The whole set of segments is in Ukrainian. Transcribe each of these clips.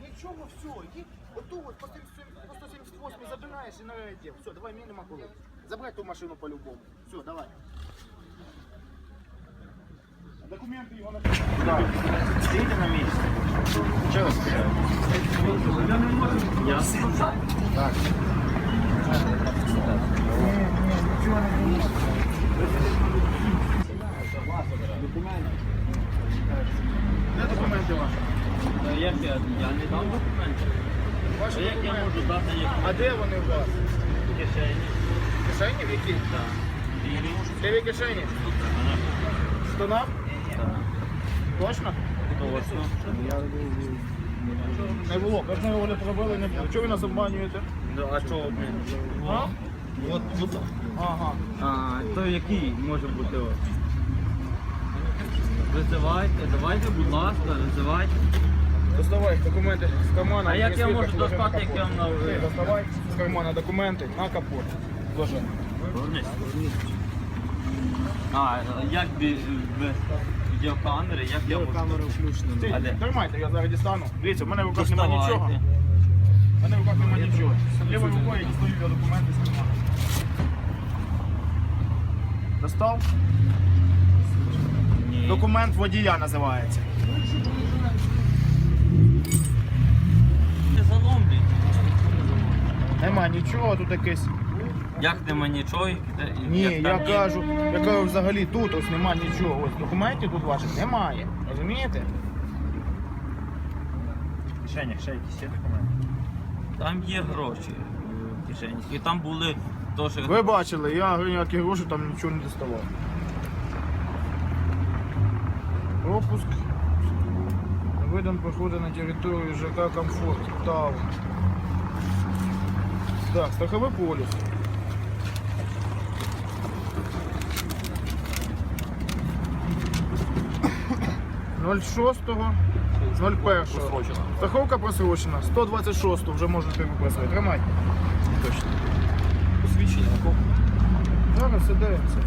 Нічого, все, йди, оту от по 177 по 178 забираєш і на райділ. Все, давай, мені нема коли. Забирай ту машину по-любому. Все, давай. А Документи його на Так. Стійте на місці. Ще раз сказав. Ясно. Так. Ні, ні, нічого не було. Документи. Де документи ваші? Та Як я, я не дам документи. Ваші А як я документи. можу дати їх А де вони у вас? в кишені? Кишені в які? Так. Білі. Де ви кишені? Стона? Так. Точно? Точно. Не було. Ми його не пробили, не було. Чого ви нас обманюєте? Ну, А чого? А? От, от. Ага. А, то який може бути? Визивайте, давайте, будь ласка, визивайте. Доставай документи з кармана. А як я можу достати, як я вам на- Доставай з кармана документи на капот. Ложи. Повернись. А, як без відеокамери, як я можу? Камера включена. А Ти, де? тримайте, я зараз дістану. Дивіться, в мене в руках немає нічого. В мене в руках немає нічого. Лівою рукою я дістаю я документи з кармана. Достав? Документ водія називається. Нема нічого, тут якесь. Як нема нічого? як- Ні, як я там є? кажу, я кажу, взагалі тут ось нема нічого. Ось документів тут ваших немає. Розумієте? Кишені, ще якісь є документи? Там є гроші в кишені. І там були теж. Ви бачили, я ніякі гроші там нічого не доставав. Пропуск. Видан проходить на територію ЖК Комфорт. Таун. Так, страховий поліс. Ноль шостого, ноль першого. Страховка просрочена. 126 вже можете виписувати. Тримайте. Точно. Посвідчення на кого? Зараз все дивимося.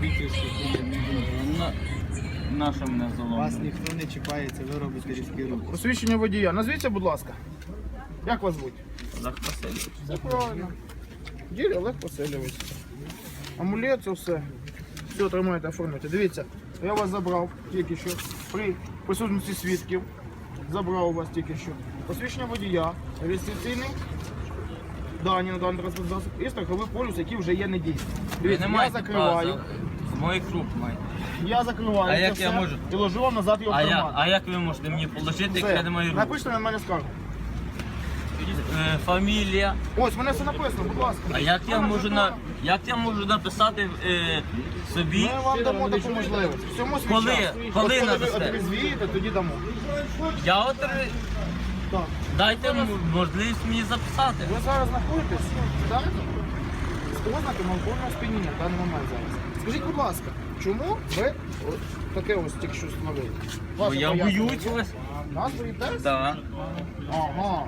Талон. На... Наша мене Вас ніхто не чіпається, ви робите різкі рухи. Посвідчення водія. Назвіться, будь ласка. Як вас звуть? Олег Васильович. Все правильно. Ділі Олег Васильович. Амулет, це все. Все, тримайте, оформлюйте. Дивіться, я вас забрав тільки що. При присутності свідків. Забрав у вас тільки що. Посвідчення водія, реєстраційний дані на даний транспорт засіб і страховий полюс, який вже є недійсний. Дивіться, я закриваю. з моїх рук маєте. Я закриваю А це як я можу? і ложу вам назад його в А, я, карман. а як ви можете мені положити, як я не маю рук? Напишіть на мене скаргу. Е, фамілія. Ось, мене все написано, будь ласка. А як я можу на як я можу написати е, собі? Ми вам дамо таку можливість. Всьому свій Коли? час. Коли От ви надасте? тоді дамо. Я отри... Так. Дайте м- можливість мені записати. Ви зараз знаходитесь в ознаки малкорного сп'яніння в даний момент зараз. Скажіть, будь ласка, чому ви от таке ось тільки що встановили? Ну, бо я боюсь вас. Нас боїтесь? Да. Ага.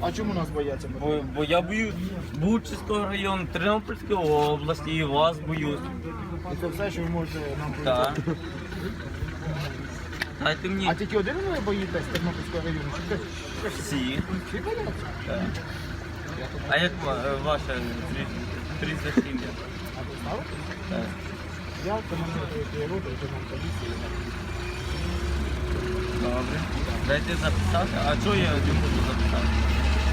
А чому нас бояться? Бо, бо я боюсь Бучівського району, Тернопільської області і вас боюсь. І Це все, що ви можете нам Так. повідомити. Дайте мені А тільки один ви боїтесь Тернопільського району? Чи хтось? всі. Всі бояться? Так. А як ваша звідси? 37. А ти став? Так. Я командую природу, вже нам поліції. Добре. Дайте записати. А чого я не можу записати?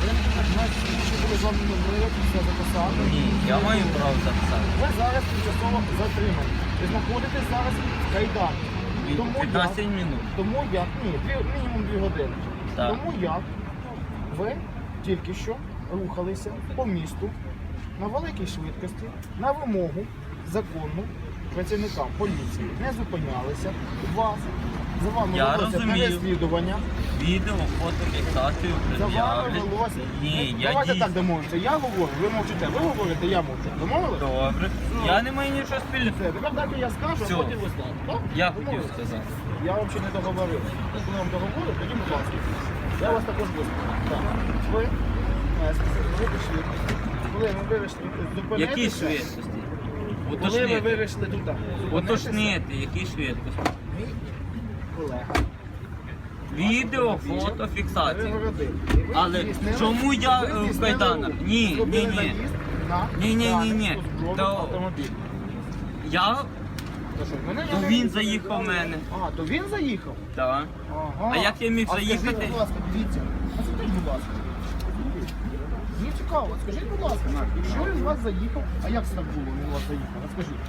Я не так знаю, що були з вами номери, які все записали. Ні, я маю право записати. Ви зараз тимчасово затримані. Ви знаходитесь зараз в кайданці. Тому я- 15 минут. Тому я, ні, мінімум 2 години. Так. Тому я, ви тільки що рухалися по місту на великій швидкості, на вимогу законну працівникам поліції не зупинялися вас. За вами Я велося розумію. переслідування. Відео, фото, фіксацію За вами пред'являть. велося. Ні, Ну, я Давайте так дійсно. домовимося. Я говорю, ви мовчите, ви говорите, я мовчу. Домовились? Добре. Я не маю нічого спільного. Все, тепер дайте я скажу, Все. а потім ви скажете. Так? Я хотів Домовились? сказати. Я вам ще не договорив. Коли вам договорю, тоді, будь ласка. Я вас також вислухаю. Так. Ви е, ви пішли. Коли ви вирішили зупинитися, Які швидкості? коли ви Уточнити. вирішили тут зупинитися, Уточнити, які швидкості. мій колега Відео, фото, фіксація. перегородив. І ви Але здійснили- чому я, ви е, в здійснили кайданах? рух. Ні, Зробили ні, ні. наїзд на Ні, ні, ні, ні. даний службовий То- автомобіль. Я, То що, мене то не- він заїхав в мене. А, то він заїхав? Так. Ага. А як я міг А заїхати? Скажіть, будь ласка, дивіться. А скажіть, будь ласка. Цікаво, скажіть, будь ласка, якщо він у вас заїхав, а як це так було, він у вас заїхав? Розкажіть.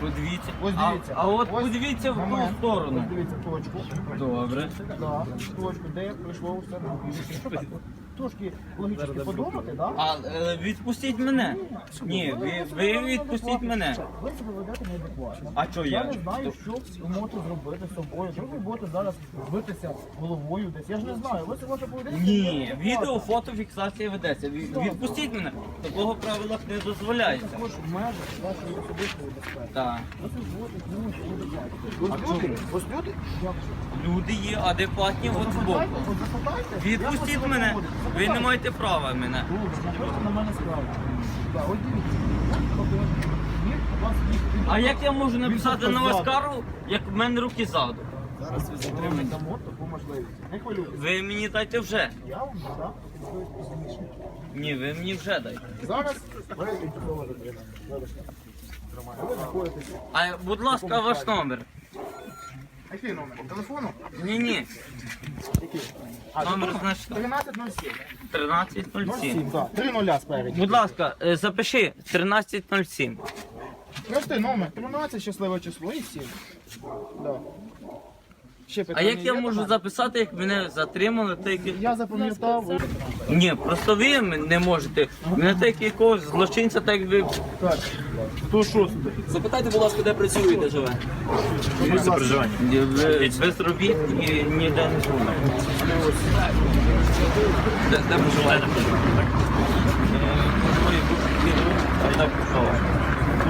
Подивіться. Ось А, дивіться. а от Ось подивіться в ту момент. сторону. Ось дивіться точку. Добре. Да, точку, де прийшло все. Що так? Трошки логічно подумати, так? А е, відпустіть мене. Ні, ви, ви відпустіть мене. Ви себе ведете неадекватно. А що Я я? не знаю, що ви можете зробити з собою. Що ви будете зараз битися головою десь. Я ж не знаю. Ви себе поведете. Ні, відео, фото, фіксація ведеться. Ві- Відпустіть мене. Такого в правилах не дозволяється. Також в межах вашої особистої безпеки. Так. Ось люди, люди, є адекватні от збоку. ви Відпустіть мене. Ви не маєте права мене. На справу. А як я можу написати на вас кару, як в мене руки ззаду? Зараз ви затримаєте дамо таку можливість. Не хвилюйтесь. Ви мені дайте вже. Я вам дам пізніше. Ні, ви мені вже дайте. Зараз ви тимчасово А будь ласка, ваш номер. Який номер? Телефону? Ні, ні. Номер тут 1307. 1307. 07, так. Три нуля спереді. Будь ласка, е, запиши 1307. Простий номер. 13 щасливе число і 7. Да. Ще А питання як я є до можу мене? записати, як мене затримали, так як... Я запам'ятав. Ні, просто ви м- не можете. Мене так як якогось злочинця, так як ви... Так. 106. Запитайте, будь ласка, де працюєте живе? Місце проживання. ви без робіт і ніде не були. Де, де проживаєте?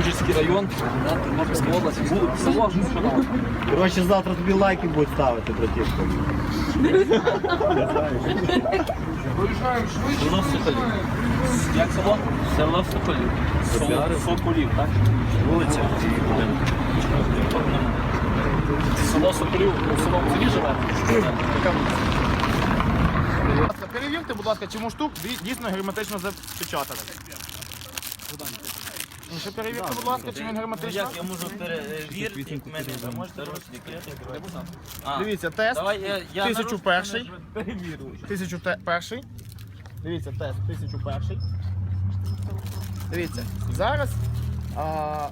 Ужицький район, да, Тернопільська область, село Жушино. Коротше, завтра тобі лайки будуть ставити, братішко. Виїжджаємо швидше. Село Соколів. Як село? Село Соколів. Село Соколів, так? Вулиця. Село Соколів, у село в селі живе? Перевірте, будь ласка, чи муштук дій- дійсно герметично запечатаний. Ну, ще перевірте, будь ласка, чи він герметично. Як я можу перевірити, як мене ви можете розтікати? Дивіться, тест. Давай я, я Тисячу перший. Тисячу те- перший. Дивіться, тест, тисячу перший. Дивіться, зараз а,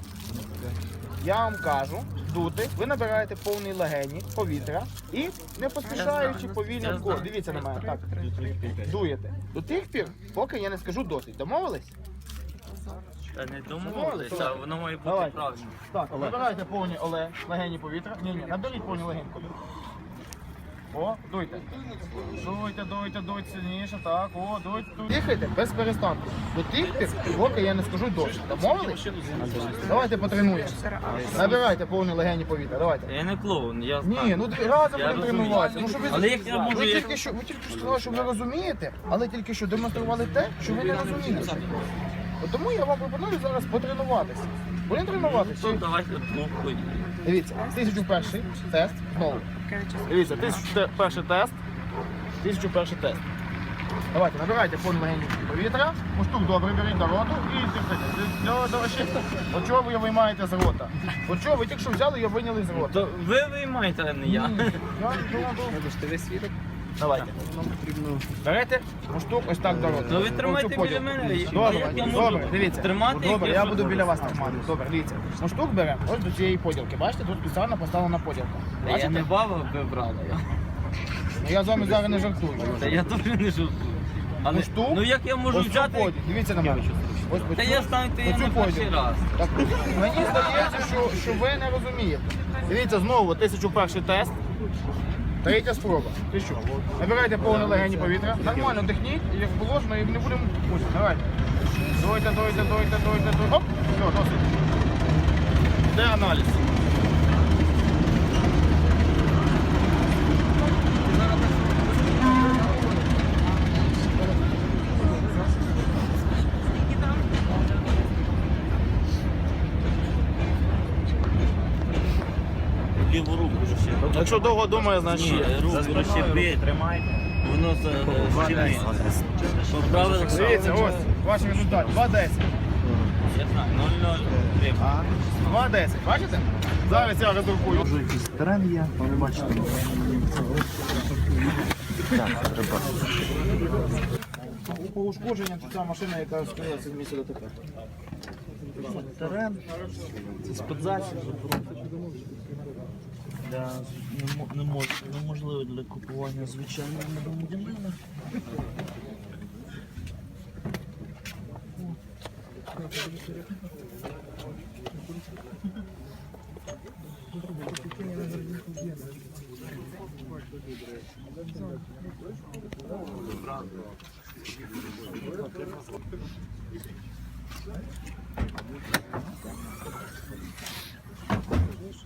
я вам кажу, дути, ви набираєте повний легені повітря і не поспішаючи повільно. знаю. Дивіться на мене, так. Дуєте. До тих пір, поки я не скажу досить. Домовились? Та не домовилися, воно має бути Давайте. правильно. Так, набирайте повні оле, легені повітря. Ні, ні, наберіть повні легені повітря. О, дуйте. Дуйте, дуйте, дуйте сильніше, так, о, дуйте, дуйте. Дихайте без перестанку. До тих пір, поки я не скажу дощ. Домовились? Давайте потренуємося. Набирайте повні легені повітря, давайте. Я не клоун, я Ні, знаю. ну разом Я будемо розумію. тренуватися. Ну, щоб ви, Але як я можу, ви як- тільки що, ви тільки що сказали, що ви розумієте, але тільки що демонстрували те, що ви не розумієте. От Тому я вам пропоную зараз потренуватися. Будемо тренуватися? То давайте трубку. Дивіться, тисячу перший тест знову. Дивіться, тисячу те- перший тест, тисячу перший тест. Давайте, набирайте повну легені повітря, муштук добре беріть до роту і дихайте. До, до речі, от чого ви його виймаєте з рота? От чого ви тільки що взяли і його вийняли з рота? То ви виймаєте, а не я. Я думаю, Ти ви свідок? Давайте. Берете муштук ось так до рота. Ну ви тримайте біля мене. Добре, як я можу добре, дивіться. Тримати, Добре, як я я буду біля вас тримати. Добре, дивіться. Муштук беремо ось до цієї поділки. Бачите, тут спеціально поставлена поділка. Та Я Бачите? не баба вибрала. Ну, Я з вами зараз не жартую. Та я теж не жартую. Але Муштук? ну як я можу Ось цю взяти? поділ. Дивіться на мене. Ось Та оцю- я знаю, я оцю не перший раз. Так, мені здається, що, що ви не розумієте. Дивіться знову тисячу перший тест. Третя спроба. Ти що? Набирайте повне легені повітря. Нормально дихніть, як положено, і не будемо пустити. Давайте. Дойте, дойте, дойте, дойте, дойте. Оп! Все, досить. Де аналіз? Якщо довго думає, значить руки розщепи, тримайте. воно защепить. По правилах Дивіться, ось ваш результат. 2-10. Я знаю, 0-0. 2-10. Бачите? Зараз я розрахую. Може якийсь терен є, не бачите. Так, треба. По ушкодженням це та машина, яка скрилася з місця ДТП. Терен. Це спецзасіб. Для немо- немо- неможливо для купування звичайного громадянина.